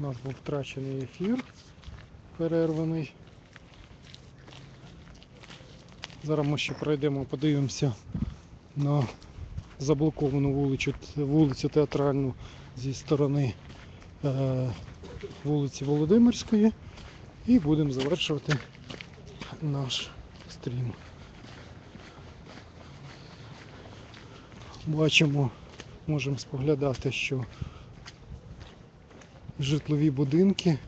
У нас був втрачений ефір перерваний. Зараз ми ще пройдемо, подивимося на заблоковану вулицю, вулицю театральну зі сторони е, вулиці Володимирської і будемо завершувати наш стрім. Бачимо, можемо споглядати, що житлові будинки,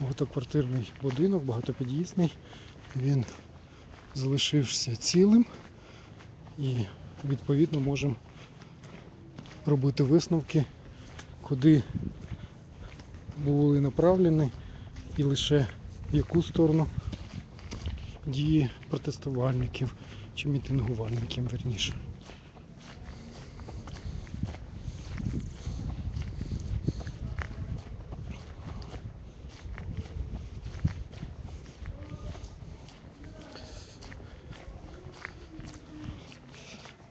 багатоквартирний будинок, багатопід'їзний, він залишився цілим. І відповідно можемо робити висновки, куди були направлені і лише в яку сторону дії протестувальників чи мітингувальників верніше.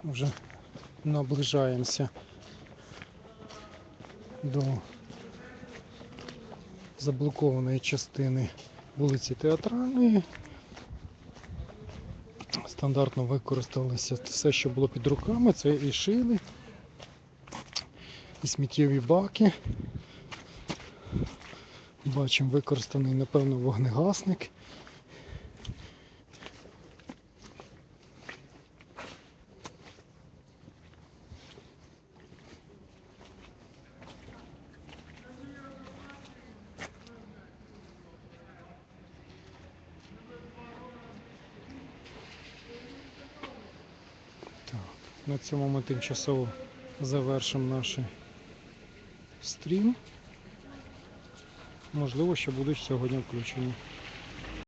Вже наближаємося до заблокованої частини вулиці Театральної. Стандартно використалося все, що було під руками. Це і шини, і сміттєві баки. Бачимо використаний, напевно, вогнегасник. На цьому ми тимчасово завершимо наш стрім. Можливо, ще будуть сьогодні включені.